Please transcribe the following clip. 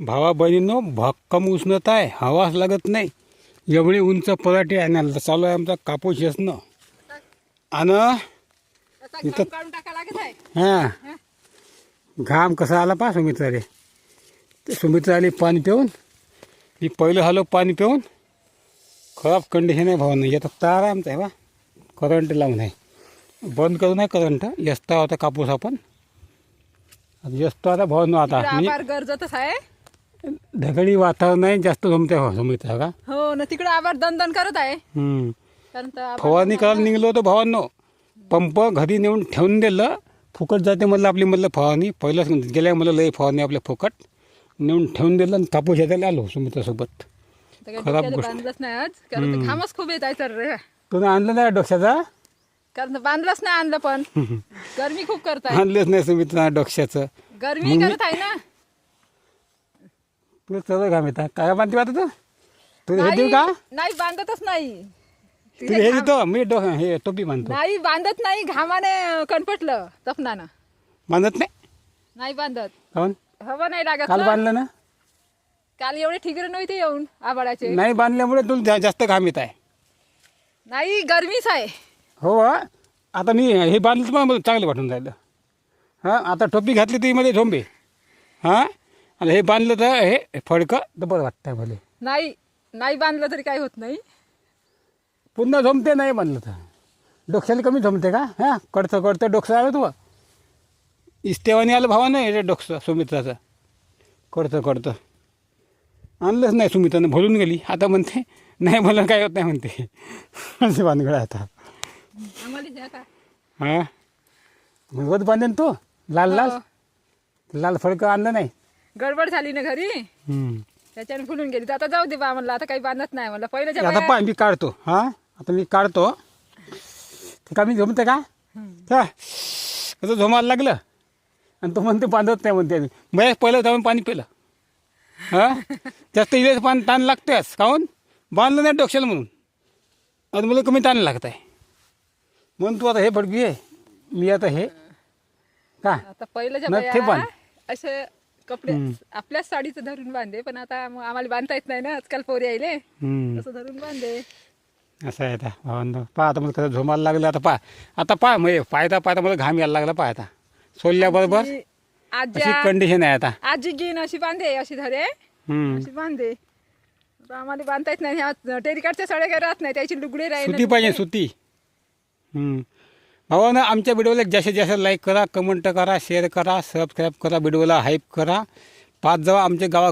भावा बहिणींनो भक्कम उष्णता आहे हवाच लागत नाही. एवढी उंच पराठी ना चालू आहे आमचा कापूस येसणं आणि इथं- हां. घाम कसा आला पा सुमित्राले. ते सुमित्रा आली पाणी पिऊन मी पहिलं आलो पाणी पिऊन. खराब कंडिशन आहे भावानं. येतात तार आहे आमचा आहे बा करंट लावून आहे. बंद करू नाही करंट यस्ता होता कापूस आपण. यस्तो आता भावानं आता. गरजतच आहे. ढगडी वातावरण आहे जास्त जमते हो सुमित्रा का? हो ना तिकडे आभार दन करत आहे. हम्म. कारण तर आभार- फवारणी करायला निघलो होतो भावांनो. पंप घरी नेऊन ठेवून दिलं. फुकट जाते म्हणलं आपली म्हणलं फवारणी. पहिलंच गेल्या म्हणलं लई फवारणी आपल्या फुकट. नेऊन ठेवून दिलं आणि कापूस येतायला आलो सुमित्रासोबत. तर काही खराब डोक्याला गोष्ट. बांधलंच नाही आज. कारण तर घामच खूप येत आहे तर रे तुम्ही आणलं नाही डोक्याचा? कारण तर बांधलंच नाही आणलं पण. गरमी खूप करत आहे आणलंच नाही सुमित्रा डोक्याचं. गरमी करत आहे ना. तुला चल घाम येतात काय बांधते आता तू? तुला हे देऊ नाही का? नाही बांधतच नाही. तुला हे देतो मी डो हे टोपी बांधतो. नाही बांधत नाही घामाने कणपटलं तपनानं बांधत नाही? नाही बांधत. काऊन हवा नाही लागत काल ना. बांधलं ना? काल एवढे ठिगरे नव्हते येऊन आबाळाचे नाही बांधल्यामुळे तुला जा- जास्त घाम येत आहे. नाही गरमीच आहे. हो हा. आता मी हे बांधलं तर मला चांगलं वाटून राहिलं. हां आता टोपी घातली ती मध्ये झोंबे. हां? आणि हे बांधलं तर हे फडकं तर बरं वाटतंय भले. नाही नाही बांधलं तरी काही होत नाही. पुन्हा झोमते नाही बांधलं तर. डोक्याला कमी झोमते का? हां? कडचं कडचं डोकसं आलं तू. इस्तेवानी आलं भावा नाही हे डोकसं सुमित्राचं. कडचं कडचं आणलंच नाही सुमित्रानं भरून गेली. आता म्हणते नाही मला काय होत नाही म्हणते. असे बांधगड आता. हे हां? मग बांधेन तू. लाल लाल. हो. लाल फडकं आणलं नाही. गडबड झाली ना घरी? हम्म. त्याच्याने फुलून गेली. तर आता जाऊ दे बा म्हणलं आता काही बांधत नाही म्हणलं. पहिल्याच्या आता बाया- पाय मी काढतो. हां? आता मी काढतो. ते का मी झोमते का? हा. कसं झोमायला लागलं? आणि तो म्हणते बांधत नाही म्हणते. मग पहिलं जाऊन पाणी पिलं. हां? जास्त इलेच पाणी ताण लागतेच काहून? बांधलं नाही डोक्याला म्हणून. आता मला कमी ताण लागत आहे म्हणून तू आता हे फडकी आहे. मी आता हे का? आता पहिल्याच्या ते बाया बांध. असे कपडे आपल्याच साडीचं धरून बांधे पण आता आम्हाला बांधता येत नाही ना आजकाल पोरी हम्म. तसं धरून बांधे असं आहे आता भावंड पहा आता मला कसं झोमायला लागलं आता पहा. आता पहा म्हणजे पाहता पाहता मला घाम यायला लागला पहा आता. अशी आज्या कंडिशन आहे आता. आजी घेईन अशी बांधे अशी धरे. अशी बांधे. आम्हाला बांधता येत नाही. टेरिकाटच्या साड्या काही राहत नाही त्याची लुगडे राहील सुती पाहिजे सुती. हम्म. भावानं आमच्या व्हिडिओला जास्तीत जास्त लाईक करा कमेंट करा शेअर करा सबस्क्राईब करा व्हिडिओला हाईप करा. पाच जावा आमच्या गावा